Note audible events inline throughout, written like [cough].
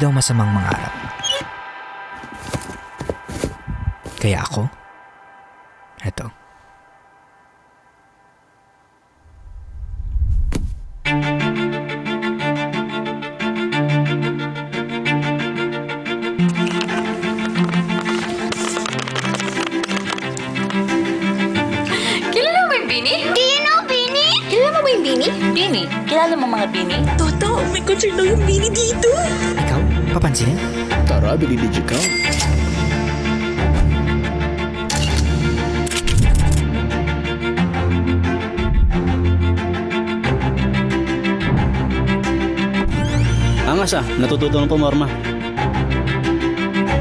daw masamang mangarap. Kaya ako, eto. Kilala mo yung Bini? Do you know Bini? Kilala mo ba yung Bini? Bini? Kilala mo mga Bini? Toto, may concert daw yung Bini dito. Papansinin? Tara, bililidyo ka. Angas ah, natututo ng pumorma.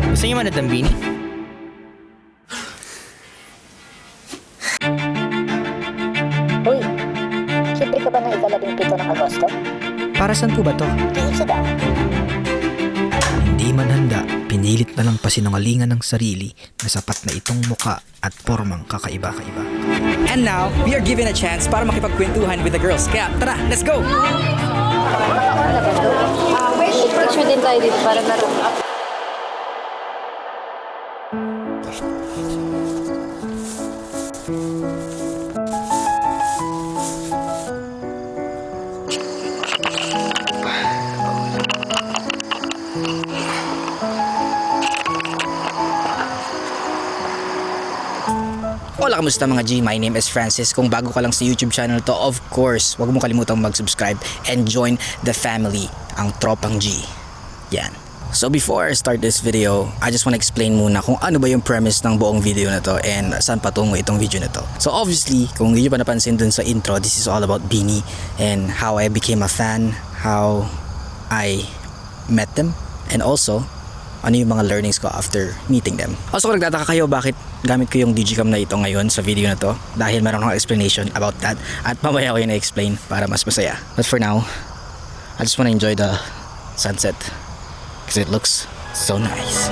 Gusto niyo manood ng Bini? Uy, siyempre ka ba ng ikalabing pito ng Agosto? Para saan po ba to? Kiisa daw. Hindi man handa, pinilit na lang pasinungalingan ng sarili na sapat na itong muka at formang kakaiba-kaiba. And now, we are given a chance para makipagkwentuhan with the girls. Kaya tara, let's go! Picture din tayo dito para meron. Kamusta mga G? My name is Francis. Kung bago ka lang sa YouTube channel to, of course, huwag mo kalimutang mag-subscribe and join the family, ang Tropang G. Yan. So before I start this video, I just want to explain muna kung ano ba yung premise ng buong video na to and saan patungo itong video na to. So obviously, kung hindi pa napansin dun sa intro, this is all about Beanie and how I became a fan, how I met them, and also ano yung mga learnings ko after meeting them. Also kung nagtataka kayo bakit gamit ko yung digicam na ito ngayon sa video na to dahil meron akong explanation about that at mamaya ko yun na-explain para mas masaya. But for now, I just wanna enjoy the sunset because it looks so nice.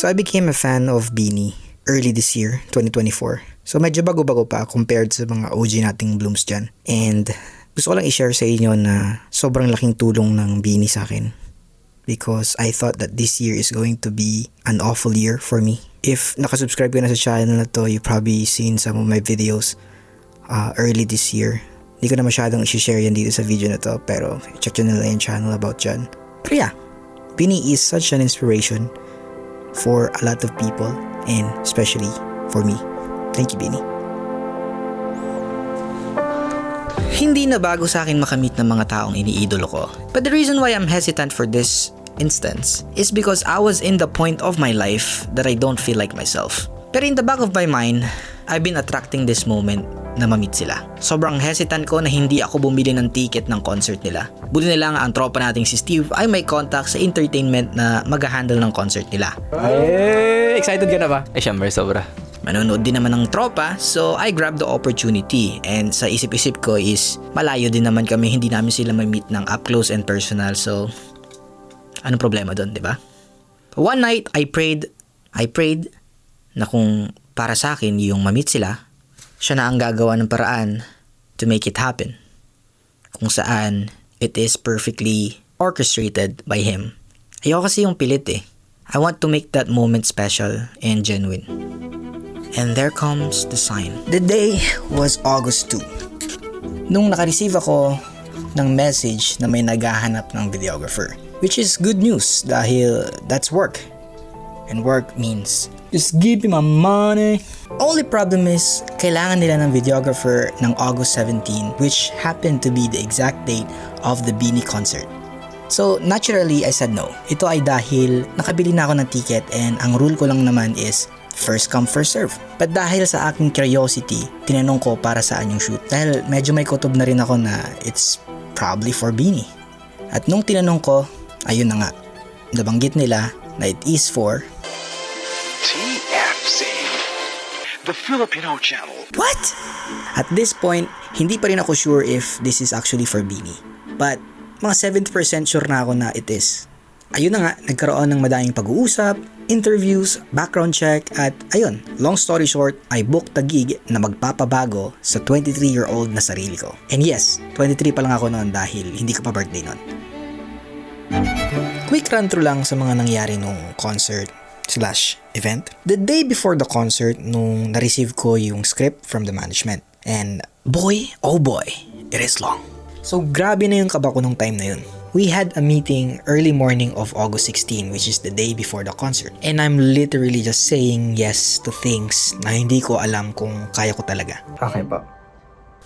So I became a fan of Beanie early this year, 2024. So medyo bago-bago pa compared sa mga OG nating blooms dyan. And gusto ko lang i-share sa inyo na sobrang laking tulong ng Beanie sa akin. Because I thought that this year is going to be an awful year for me. If nakasubscribe ka na sa channel na to, you probably seen some of my videos uh, early this year. Hindi ko na masyadong i-share yan dito sa video na to, pero check nyo na lang yung channel about dyan. Pero yeah, Beanie is such an inspiration for a lot of people and especially for me. Thank you, Bini. Hindi na bago sa akin makamit ng mga taong iniidolo ko. But the reason why I'm hesitant for this instance is because I was in the point of my life that I don't feel like myself. Pero in the back of my mind, I've been attracting this moment na mamit sila. Sobrang hesitant ko na hindi ako bumili ng ticket ng concert nila. Buti na lang ang tropa nating si Steve ay may contact sa entertainment na mag-handle ng concert nila. Eh, excited ka na ba? Eh, syempre, sobra. Manonood din naman ng tropa, so I grabbed the opportunity. And sa isip-isip ko is, malayo din naman kami, hindi namin sila may-meet ng up close and personal. So, anong problema doon, di ba? One night, I prayed, I prayed na kung para sa akin yung mamit sila, siya na ang gagawa ng paraan to make it happen. Kung saan, it is perfectly orchestrated by Him. Ayoko kasi yung pilit eh. I want to make that moment special and genuine. And there comes the sign. The day was August 2. Nung nakareceive ako ng message na may naghahanap ng videographer. Which is good news dahil that's work. And work means just give me my money. Only problem is, kailangan nila ng videographer ng August 17 which happened to be the exact date of the Beanie concert. So, naturally, I said no. Ito ay dahil nakabili na ako ng ticket and ang rule ko lang naman is first come, first serve. But dahil sa aking curiosity, tinanong ko para saan yung shoot. Dahil medyo may kutob na rin ako na it's probably for Beanie. At nung tinanong ko, ayun na nga. Nabanggit nila na it is for TFC, the Filipino channel. What? At this point, hindi pa rin ako sure if this is actually for Beanie. But, mga 70% sure na ako na it is. Ayun na nga, nagkaroon ng madaming pag-uusap interviews, background check, at ayun, long story short, I booked a gig na magpapabago sa 23-year-old na sarili ko. And yes, 23 pa lang ako noon dahil hindi ko pa birthday noon. Quick run through lang sa mga nangyari nung concert slash event. The day before the concert, nung na-receive ko yung script from the management. And boy, oh boy, it is long. So grabe na yung kaba ko nung time na yun. We had a meeting early morning of August 16 which is the day before the concert. And I'm literally just saying yes to things na hindi ko alam kung kaya ko talaga. Okay po.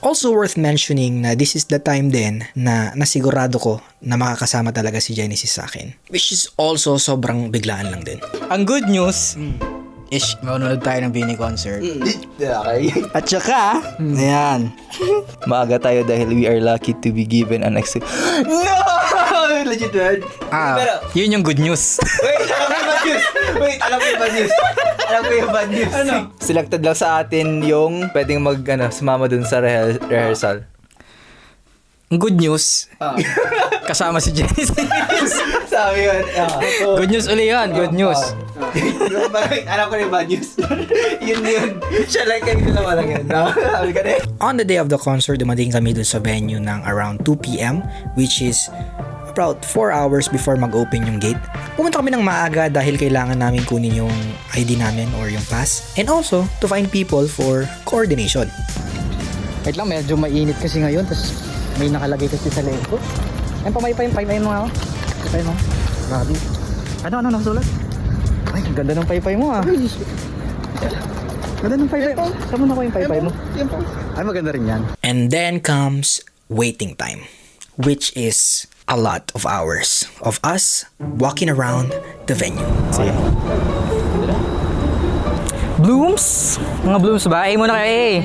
Also worth mentioning na this is the time din na nasigurado ko na makakasama talaga si Genesis sa akin. Which is also sobrang biglaan lang din. Ang good news, Ish, maunood tayo ng Bini concert. [laughs] okay. [laughs] At saka, ayan. [laughs] Maaga tayo dahil we are lucky to be given an ex... [gasps] No! Legit, man. Ah, Yun yung good news. Wait, alam ko yung bad news. Wait, alam ko yung bad news. Alam ko yung bad news. Ano? Selected lang sa atin yung pwedeng mag, ano, sumama dun sa rehe- rehearsal. Ang good news, kasama si Genesis. [laughs] Sabi yun. good news uli yan, good news. alam ko yung bad news. [laughs] yun yun. Siya like kayo naman lang yun. No? Sabi ka na On the day of the concert, dumating kami dun sa venue ng around 2pm, which is about 4 hours before mag-open yung gate. Pumunta kami ng maaga dahil kailangan namin kunin yung ID namin or yung pass. And also, to find people for coordination. Wait lang, medyo mainit kasi ngayon. Tapos may nakalagay kasi sa leg ko. Ayun, pamaypay, paypay mo ako. Paypay mo. Grabe. Ano, ano, nakasulat? Ay, ang ganda ng paypay mo ah. Ganda ng paypay. Saan mo na ko yung paypay mo? Ay, maganda rin yan. And then comes waiting time, which is a lot of hours of us walking around the venue. Blooms? Mga blooms ba? A mo na kayo eh.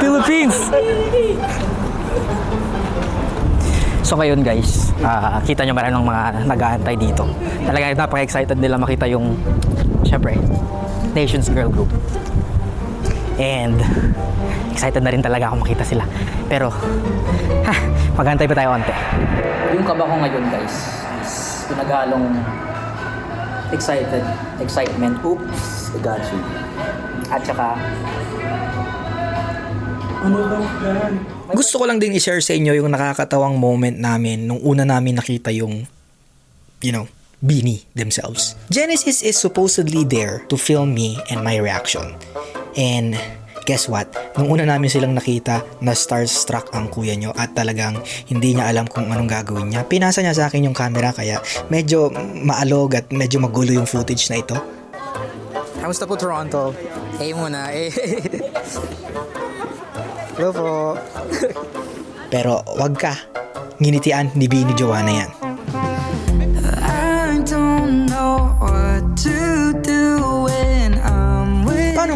Philippines! So ngayon guys, ah, kita nyo maraming mga nag-aantay dito. Talaga napaka-excited nila makita yung, syempre, Nations Girl Group. And excited na rin talaga ako makita sila. Pero, ha, maghantay pa tayo onte. Yung kaba ko ngayon guys, is pinaghalong excited, excitement, oops, I got you. At saka, Gusto ko lang din i-share sa inyo yung nakakatawang moment namin nung una namin nakita yung, you know, Beanie themselves. Genesis is supposedly there to film me and my reaction. And guess what? Nung una namin silang nakita, na starstruck ang kuya nyo at talagang hindi niya alam kung anong gagawin niya. Pinasa niya sa akin yung camera kaya medyo maalog at medyo magulo yung footage na ito. Kamusta po Toronto? Eh muna, eh. Hello po. Pero wag ka. Nginitian ni Beanie Joanna yan.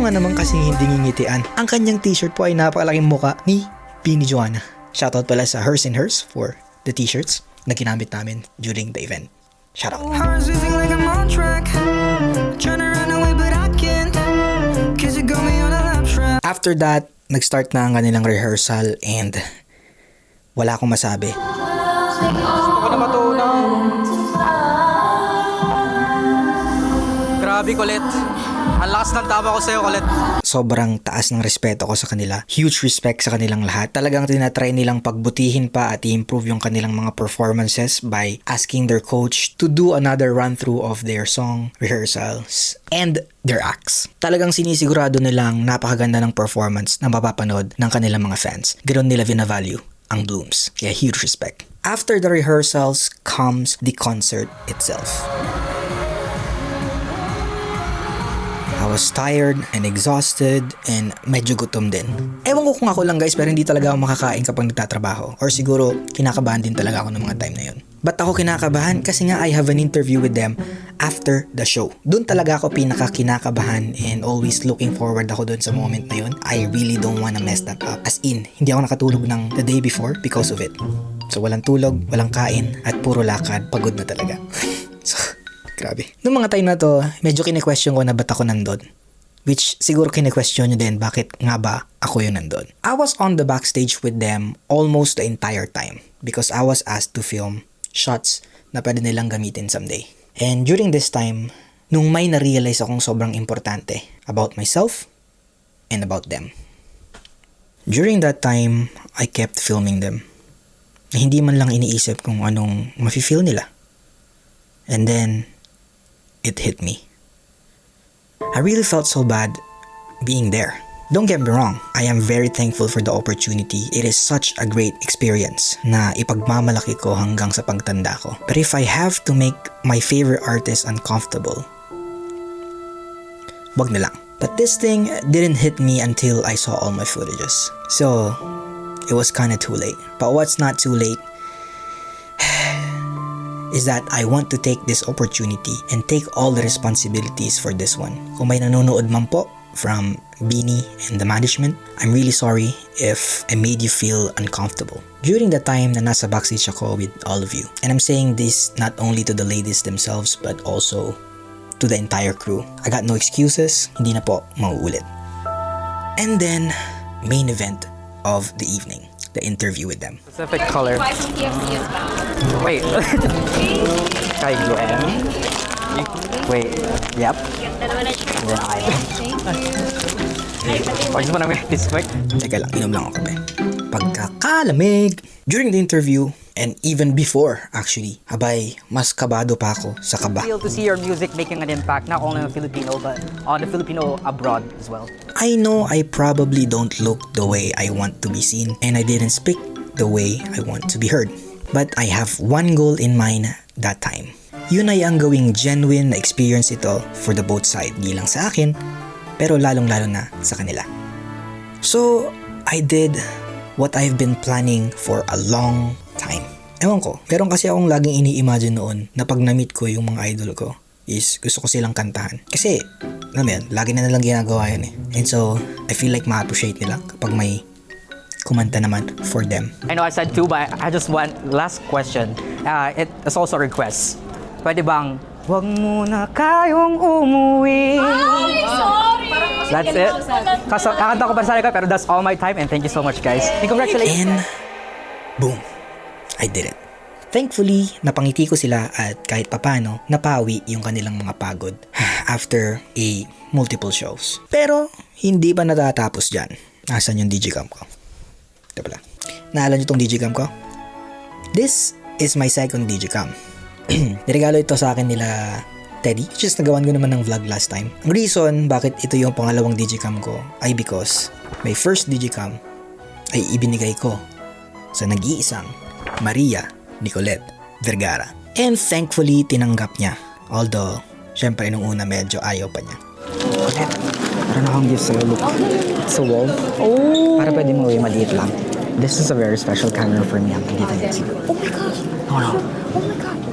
Nga naman kasing hindi ngingitian? Ang kanyang t-shirt po ay napakalaking muka ni Beanie Joanna. Shoutout pala sa Hers and Hers for the t-shirts na ginamit namin during the event. Shoutout. After that, nag-start na ang kanilang rehearsal and wala akong masabi. Grabe, Colette. Ang lakas ng tama ko sa'yo, Colette. sobrang taas ng respeto ko sa kanila. Huge respect sa kanilang lahat. Talagang tinatry nilang pagbutihin pa at i-improve yung kanilang mga performances by asking their coach to do another run-through of their song rehearsals and their acts. Talagang sinisigurado nilang napakaganda ng performance na mapapanood ng kanilang mga fans. Ganon nila vina-value ang Blooms. Kaya huge respect. After the rehearsals comes the concert itself. Was tired and exhausted and medyo gutom din. Ewan ko kung ako lang guys pero hindi talaga ako makakain kapag nagtatrabaho or siguro kinakabahan din talaga ako ng mga time na yun. Ba't ako kinakabahan? Kasi nga I have an interview with them after the show. Doon talaga ako pinaka kinakabahan and always looking forward ako doon sa moment na yun. I really don't wanna mess that up. As in, hindi ako nakatulog ng the day before because of it. So walang tulog, walang kain, at puro lakad, pagod na talaga. [laughs] so, Grabe. Noong mga time na to, medyo kine-question ko na ba't ako nandun. Which siguro kine-question nyo din bakit nga ba ako yung nandun. I was on the backstage with them almost the entire time because I was asked to film shots na pwede nilang gamitin someday. And during this time, nung may na-realize akong sobrang importante about myself and about them. During that time, I kept filming them. Hindi man lang iniisip kung anong mafe-feel nila. And then, it hit me. I really felt so bad being there. Don't get me wrong, I am very thankful for the opportunity. It is such a great experience na ipagmamalaki ko hanggang sa pagtanda ko. But if I have to make my favorite artist uncomfortable, wag na lang. But this thing didn't hit me until I saw all my footages. So, it was kinda too late. But what's not too late is that I want to take this opportunity and take all the responsibilities for this one. Kung may nanonood man po from Beanie and the management, I'm really sorry if I made you feel uncomfortable. During the time na nasa backstage ako with all of you, and I'm saying this not only to the ladies themselves but also to the entire crew. I got no excuses, hindi na po mauulit. And then, main event of the evening, the interview with them. Specific color. Wait. Kay Gwen. Wait. Yep. Then I. Pag mo namin this quick. Teka lang, inom lang ako kape. Pagkakalamig! During the interview, and even before actually, abay, mas kabado pa ako sa kaba. Feel to see your music making an impact not only on Filipino but on the Filipino abroad as well. I know I probably don't look the way I want to be seen, and I didn't speak the way I want to be heard. But I have one goal in mind that time. Yun ay ang gawing genuine na experience ito for the both side, di lang sa akin, pero lalong-lalo na sa kanila. So, I did what I've been planning for a long time. Ewan ko, meron kasi akong laging ini-imagine noon na pag na-meet ko yung mga idol ko is gusto ko silang kantahan. Kasi, alam mo yun, lagi na nilang ginagawa yun eh. And so, I feel like ma-appreciate nila kapag may kumanta naman for them. I know I said two, but I just want last question. Uh, it is also a request. Pwede bang Huwag muna kayong umuwi. That's it. Kasi kakanta ko pa sa ko, pero that's all my time and thank you so much guys. And congratulations. And boom, I did it. Thankfully, napangiti ko sila at kahit papano, napawi yung kanilang mga pagod [sighs] after a multiple shows. Pero, hindi pa natatapos dyan. Nasaan yung digicam ko? Ito pala. Naalala niyo tong digicam ko? This is my second digicam. [clears throat] Niregalo ito sa akin nila Teddy, which is nagawan ko naman ng vlog last time. Ang reason bakit ito yung pangalawang digicam ko ay because my first digicam ay ibinigay ko sa nag-iisang Maria Nicolette Vergara. And thankfully, tinanggap niya. Although, syempre nung una medyo ayaw pa niya. Meron akong gift sa'yo. Look. Sa wall. Oh! Para pwede mo yung maliit lang. This is a very special camera for me. I'm giving it to you. Oh my gosh! No, no. Oh my god!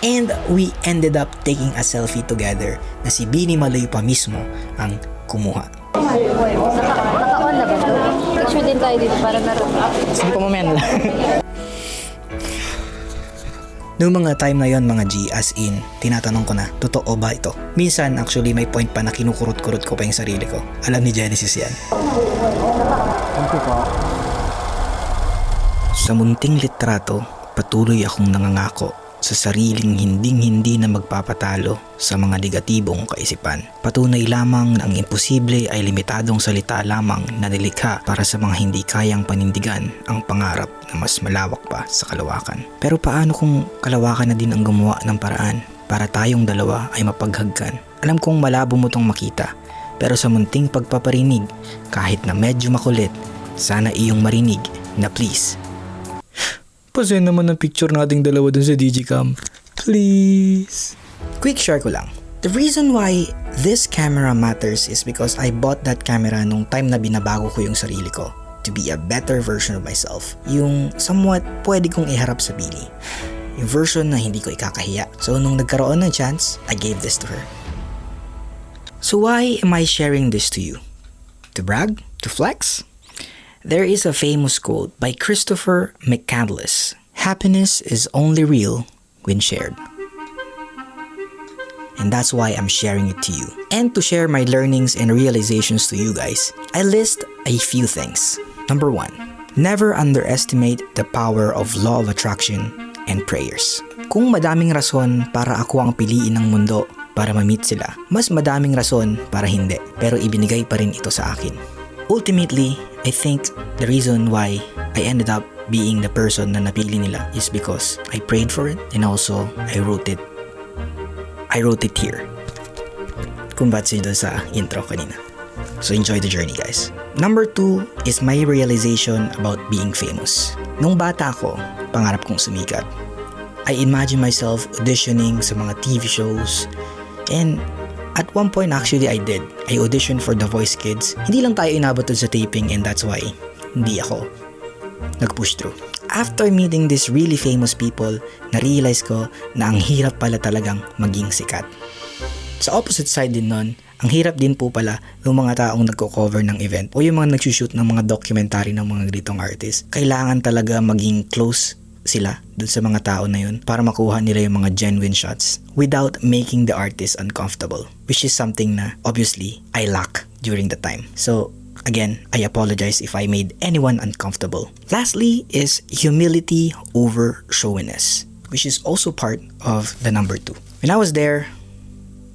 And we ended up taking a selfie together na si Bini Maloy pa mismo ang kumuha. Naka-on na ba ito? Picture din tayo dito para meron. Sige pa mamaya na lang. Noong mga time na yon mga G, as in, tinatanong ko na, totoo ba ito? Minsan, actually, may point pa na kinukurot-kurot ko pa yung sarili ko. Alam ni Genesis yan. Thank you po. Sa munting litrato, patuloy akong nangangako sa sariling hinding-hindi na magpapatalo sa mga negatibong kaisipan. Patunay lamang na ang imposible ay limitadong salita lamang na nilikha para sa mga hindi kayang panindigan ang pangarap na mas malawak pa sa kalawakan. Pero paano kung kalawakan na din ang gumawa ng paraan para tayong dalawa ay mapaghagkan? Alam kong malabo mo tong makita, pero sa munting pagpaparinig, kahit na medyo makulit, sana iyong marinig na please Pasend naman ng picture nating dalawa dun sa Digicam. Please. Quick share ko lang. The reason why this camera matters is because I bought that camera nung time na binabago ko yung sarili ko to be a better version of myself. Yung somewhat pwede kong iharap sa Bini. Yung version na hindi ko ikakahiya. So nung nagkaroon ng chance, I gave this to her. So why am I sharing this to you? To brag? To flex? There is a famous quote by Christopher McCandless Happiness is only real when shared. And that's why I'm sharing it to you. And to share my learnings and realizations to you guys, I list a few things. Number one, never underestimate the power of law of attraction and prayers. Kung madaming rason para ako ang piliin ng mundo para ma-meet sila, mas madaming rason para hindi. Pero ibinigay pa rin ito sa akin. Ultimately, I think the reason why I ended up being the person na napili nila is because I prayed for it and also I wrote it. I wrote it here. Kung ba't doon sa intro kanina. So enjoy the journey guys. Number two is my realization about being famous. Nung bata ako, pangarap kong sumikat. I imagine myself auditioning sa mga TV shows and at one point actually I did. I auditioned for The Voice Kids. Hindi lang tayo inabot sa taping and that's why hindi ako nag-push through. After meeting these really famous people, na-realize ko na ang hirap pala talagang maging sikat. Sa opposite side din nun, ang hirap din po pala ng mga taong nagko-cover ng event o yung mga nagsushoot ng mga documentary ng mga ganitong artist. Kailangan talaga maging close sila dun sa mga tao na yun para makuha nila yung mga genuine shots without making the artist uncomfortable which is something na obviously I lack during the time. So Again, I apologize if I made anyone uncomfortable. Lastly is humility over showiness, which is also part of the number two. When I was there,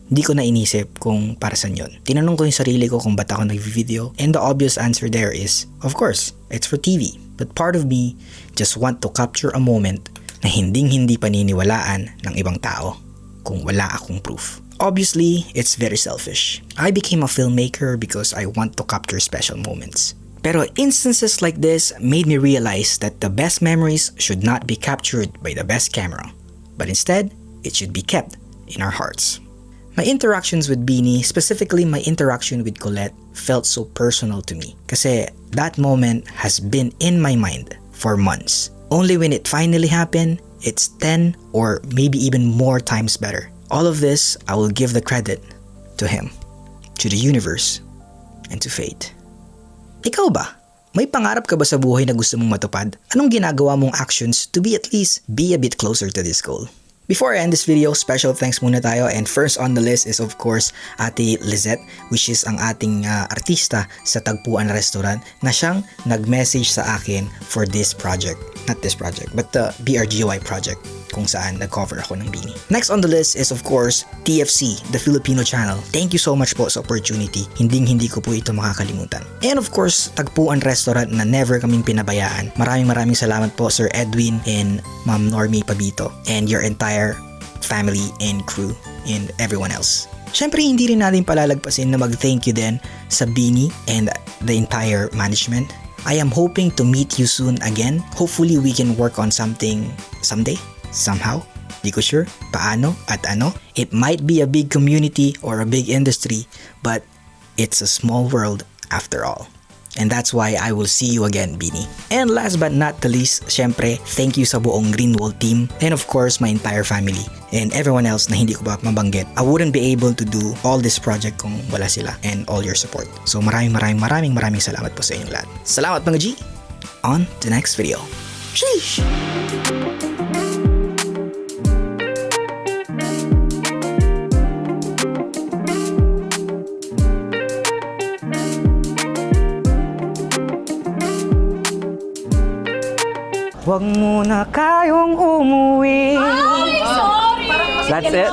hindi ko na inisip kung para saan yun. Tinanong ko yung sarili ko kung ba't ako nag-video and the obvious answer there is, of course, it's for TV. But part of me just want to capture a moment na hinding hindi paniniwalaan ng ibang tao kung wala akong proof. Obviously, it's very selfish. I became a filmmaker because I want to capture special moments. Pero instances like this made me realize that the best memories should not be captured by the best camera, but instead, it should be kept in our hearts. My interactions with Beanie, specifically my interaction with Colette, felt so personal to me. Kasi that moment has been in my mind for months. Only when it finally happened, it's 10 or maybe even more times better. All of this, I will give the credit to him, to the universe, and to fate. Ikaw ba? May pangarap ka ba sa buhay na gusto mong matupad? Anong ginagawa mong actions to be at least be a bit closer to this goal? Before I end this video, special thanks muna tayo and first on the list is of course Ate Lizette which is ang ating ah, artista sa Tagpuan Restaurant na siyang nag-message sa akin for this project. Not this project, but the BRGOI project kung saan nag-cover ako ng Beanie. Next on the list is of course TFC, the Filipino channel. Thank you so much po sa opportunity. Hinding hindi ko po ito makakalimutan. And of course, Tagpuan Restaurant na never kaming pinabayaan. Maraming maraming salamat po Sir Edwin and Ma'am Normie Pabito and your entire family and crew and everyone else. Siyempre, hindi rin natin palalagpasin na mag-thank you din sa Beanie and the entire management. I am hoping to meet you soon again. Hopefully, we can work on something someday, somehow. Di ko sure paano at ano. It might be a big community or a big industry, but it's a small world after all. And that's why I will see you again, Bini. And last but not the least, syempre, thank you sa buong Greenwald team and of course my entire family and everyone else na hindi ko pa mabanggit. I wouldn't be able to do all this project kung wala sila and all your support. So maraming maraming maraming maraming salamat po sa inyong lahat. Salamat mga G! On to the next video. Sheesh! Huwag muna kayong umuwi. Sorry! That's it.